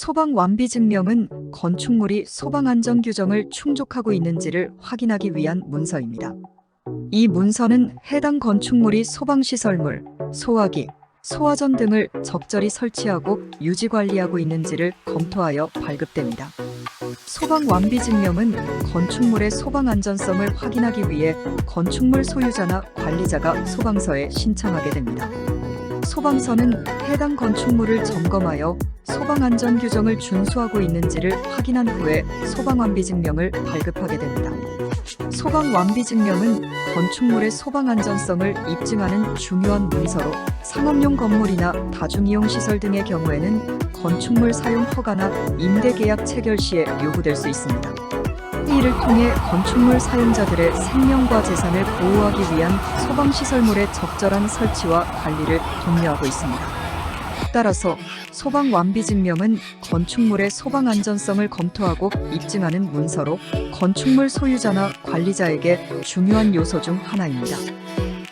소방 완비 증명은 건축물이 소방 안전 규정을 충족하고 있는지를 확인하기 위한 문서입니다. 이 문서는 해당 건축물이 소방시설물, 소화기, 소화전 등을 적절히 설치하고 유지 관리하고 있는지를 검토하여 발급됩니다. 소방 완비 증명은 건축물의 소방 안전성을 확인하기 위해 건축물 소유자나 관리자가 소방서에 신청하게 됩니다. 소방서는 해당 건축물을 점검하여 소방 안전 규정을 준수하고 있는지를 확인한 후에 소방 완비 증명을 발급하게 됩니다. 소방 완비 증명은 건축물의 소방 안전성을 입증하는 중요한 문서로 상업용 건물이나 다중이용 시설 등의 경우에는 건축물 사용 허가나 임대 계약 체결 시에 요구될 수 있습니다. 이를 통해 건축물 사용자들의 생명과 재산을 보호하기 위한 소방 시설물의 적절한 설치와 관리를 독려하고 있습니다. 따라서 소방 완비 증명은 건축물의 소방 안전성을 검토하고 입증하는 문서로 건축물 소유자나 관리자에게 중요한 요소 중 하나입니다.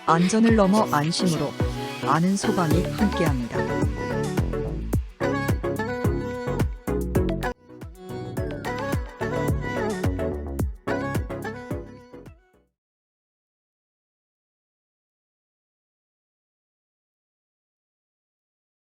안전을 넘어 안심으로 아는 소방이 함께합니다.